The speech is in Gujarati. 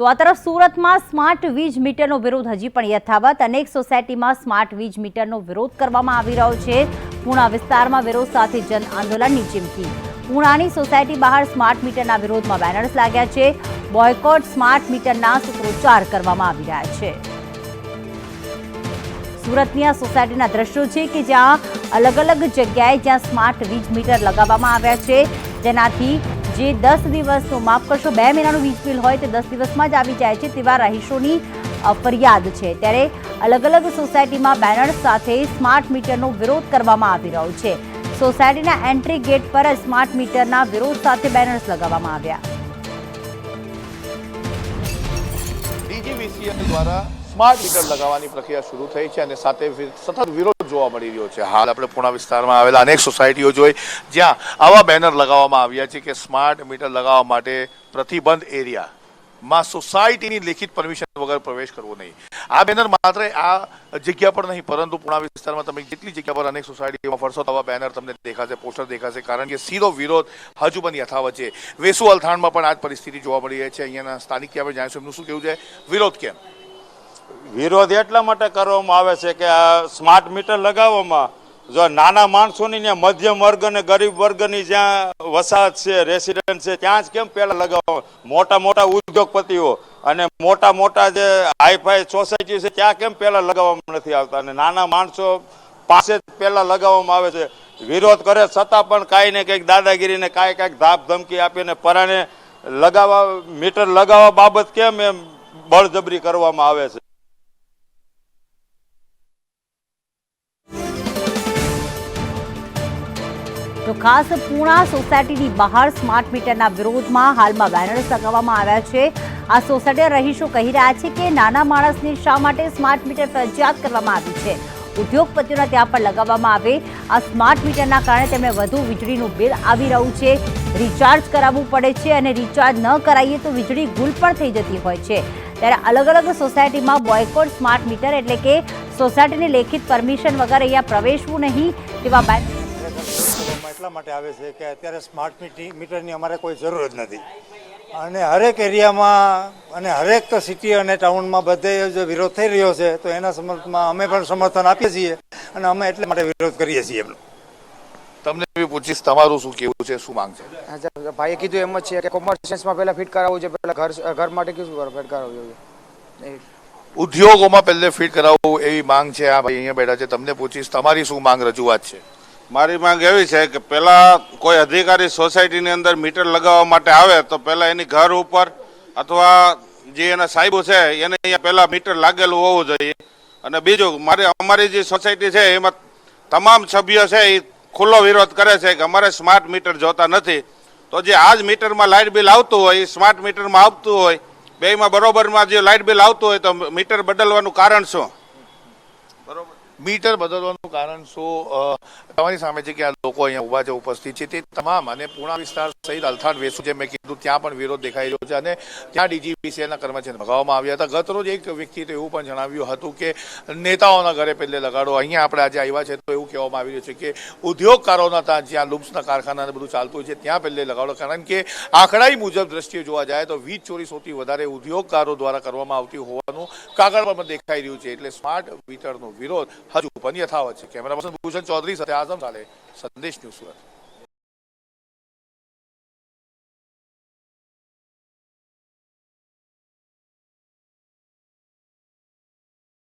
તો આ તરફ સુરતમાં સ્માર્ટ વીજ મીટરનો વિરોધ હજી પણ યથાવત. અનેક સોસાયટીમાં સ્માર્ટ વીજ મીટરનો વિરોધ કરવામાં આવી રહ્યો છે. પૂણા વિસ્તારમાં વિરોધ સાથે જન આંદોલનની ચીમકી. પૂણાની સોસાયટી બહાર સ્માર્ટ મીટરના વિરોધમાં બેનર્સ લાગ્યા છે. બોયકોટ સ્માર્ટ મીટરના સૂત્રોચ્ચાર કરવામાં આવી રહ્યા છે. સુરતની આ સોસાયટીના દ્રશ્યો છે કે જ્યાં અલગ અલગ જગ્યાએ જ્યાં સ્માર્ટ વીજ મીટર લગાવવામાં આવ્યા છે. જેનાથી જે દસ દિવસનું માફ કરશો, બે મહિનાનું વીજ બિલ હોય તે દસ દિવસમાં જ આવી જાય છે તેવા રહીશોની ફરિયાદ છે. ત્યારે અલગ અલગ સોસાયટીમાં બેનર સાથે સ્માર્ટ મીટરનો વિરોધ કરવામાં આવી રહ્યો છે. સોસાયટીના એન્ટ્રી ગેટ પર સ્માર્ટ મીટરના વિરોધ સાથે બેનર્સ લગાવવામાં આવ્યા. દ્વારા સ્માર્ટ મીટર લગાવવાની પ્રક્રિયા શરૂ થઈ છે અને સાથે સતત વિરોધ જોવા મળી રહ્યો છે. હાલ આપણે પૂણા વિસ્તારમાં આવેલા અનેક સોસાયટીઓ જોઈ, જ્યાં આવા બેનર લગાવવામાં આવ્યા છે કે સ્માર્ટ મીટર લગાવવા માટે પ્રતિબંધ એરિયા માં સોસાયટીની લેખિત પરમિશન વગર પ્રવેશ કરવો નહીં. આ બેનર માત્ર આ જગ્યા પર નહીં, પરંતુ પુણા વિસ્તારમાં તમે જેટલી જગ્યા પર અનેક સોસાયટીમાં ફરશો તો આવા બેનર તમને દેખાશે, પોસ્ટર દેખાશે, કારણ કે સીધો વિરોધ હજુ પણ યથાવત છે. વેસુ અલથાણમાં પણ આ પરિસ્થિતિ જોવા મળી રહી છે. અહીંયાના સ્થાનિક આપણે જાણીશું એમનું શું કેવું છે? વિરોધ કેમ? વિરોધ એટલા માટે કરવામાં આવે છે કે આ સ્માર્ટ મીટર લગાવવામાં જો નાના માણસોની ને મધ્યમ વર્ગ અને ગરીબ વર્ગની જ્યાં વસાહત છે રેસિડન્ટ છે, ત્યાં જ કેમ પહેલાં લગાવવા? મોટા મોટા ઉદ્યોગપતિઓ અને મોટા મોટા જે હાઈફાઈ સોસાયટી છે, ત્યાં કેમ પહેલાં લગાવવામાં નથી આવતા? અને નાના માણસો પાસે જ પહેલાં લગાવવામાં આવે છે. વિરોધ કરે છતાં પણ કાંઈ ને કંઈક દાદાગીરીને કાંઈ કાંઈક ધાપ ધમકી આપીને પરાણે લગાવવા મીટર લગાવવા બાબત કેમ એમ બળજબરી કરવામાં આવે છે? તો ખાસ પૂણા સોસાયટીની બહાર સ્માર્ટ મીટરના વિરોધમાં હાલમાં બેનર્સ લગાવવામાં આવ્યા છે. આ સોસાયટી રહીશો કહી રહ્યા છે કે નાના માણસને શા માટે સ્માર્ટ મીટર ફરજિયાત કરવામાં આવી છે? ઉદ્યોગપતિઓના ત્યાં પણ લગાવવામાં આવે. આ સ્માર્ટ મીટરના કારણે તેમને વધુ વીજળીનું બિલ આવી રહ્યું છે. રિચાર્જ કરાવવું પડે છે અને રિચાર્જ ન કરાવીએ તો વીજળી ગુલ પણ થઈ જતી હોય છે. ત્યારે અલગ અલગ સોસાયટીમાં બોયકોટ સ્માર્ટ મીટર એટલે કે સોસાયટીની લેખિત પરમિશન વગર અહીંયા પ્રવેશવું નહીં તેવા બેન એટલા માટે આવે છે કે અત્યારે સ્માર્ટ મીટી મીટરની અમારે કોઈ જરૂર જ નથી. અને હરેક એરિયામાં અને હરેક સિટી અને ટાઉનમાં બધે જો વિરોધ થઈ રહ્યો છે તો એના સમર્થનમાં અમે પણ સમર્થન આપીએ છીએ અને અમે એટલા માટે વિરોધ કરીએ છીએ એમનો. તમને બી પૂછીશ તમારું શું કેવું છે શું માંગ છે ભાઈએ કીધું એમ જ છે કે કોમર્શિયલ્સમાં પહેલા ફિટ કરાવવું છે પહેલા ઘર ઘર માટે કીધું ફિટ કરાવવું જોઈએ. ઉદ્યોગોમાં પહેલે ફિટ કરાવવું એવી માંગ છે. આ ભાઈ અહીંયા બેઠા છે તમને પૂછીશ તમારી શું માંગ રજૂઆત છે? મારી માંગ એવી છે કે પહેલાં કોઈ અધિકારી સોસાયટીની અંદર મીટર લગાવવા માટે આવે તો પહેલાં એની ઘર ઉપર અથવા જે એના સાહેબો છે એને અહીંયા પહેલાં મીટર લાગેલું હોવું જોઈએ. અને બીજું, મારી અમારી જે સોસાયટી છે એમાં તમામ સભ્યો છે એ ખુલ્લો વિરોધ કરે છે કે અમારે સ્માર્ટ મીટર જોતા નથી. તો જે આ જ મીટરમાં લાઇટ બિલ આવતું હોય, એ સ્માર્ટ મીટરમાં આવતું હોય, બેમાં બરોબરમાં જે લાઇટ બિલ આવતું હોય તો મીટર બદલવાનું કારણ શું? મીટર બદલવાનું કારણ શું? તમારી સામે છે કે આ લોકો અહીંયા ઊભા છે, ઉપસ્થિત છે. તે તમામ અને પૂણા વિસ્તાર સહિત અલથાણ વેસુ જે મેં કીધું, ત્યાં પણ વિરોધ દેખાઈ રહ્યો છે અને ત્યાં ડીજીપીસીએના કર્મચારીને ભગાવવામાં આવ્યા હતા. ગત રોજ એક વ્યક્તિએ તો એવું પણ જણાવ્યું હતું કે નેતાઓના ઘરે પહેલે લગાડો, અહીંયા આપણે આજે આવ્યા છે. તો એવું કહેવામાં આવી રહ્યું છે કે ઉદ્યોગકારોના ત્યાં જ્યાં લુમ્સના કારખાનાને બધું ચાલતું છે, ત્યાં પહેલે લગાડો. કારણ કે આંકડાઈ મુજબ દ્રષ્ટિએ જોવા જાય તો વીજ ચોરી સૌથી વધારે ઉદ્યોગકારો દ્વારા કરવામાં આવતી હોવાનું કાગળ પર દેખાઈ રહ્યું છે એટલે સ્માર્ટ મીટરનો વિરોધ હજુ પણ યથાવત છે. કેમેરા પર્સન ભૂષણ ચૌધરી સાથે આઝમ સાલે સંદેશ ન્યૂઝ સુરત.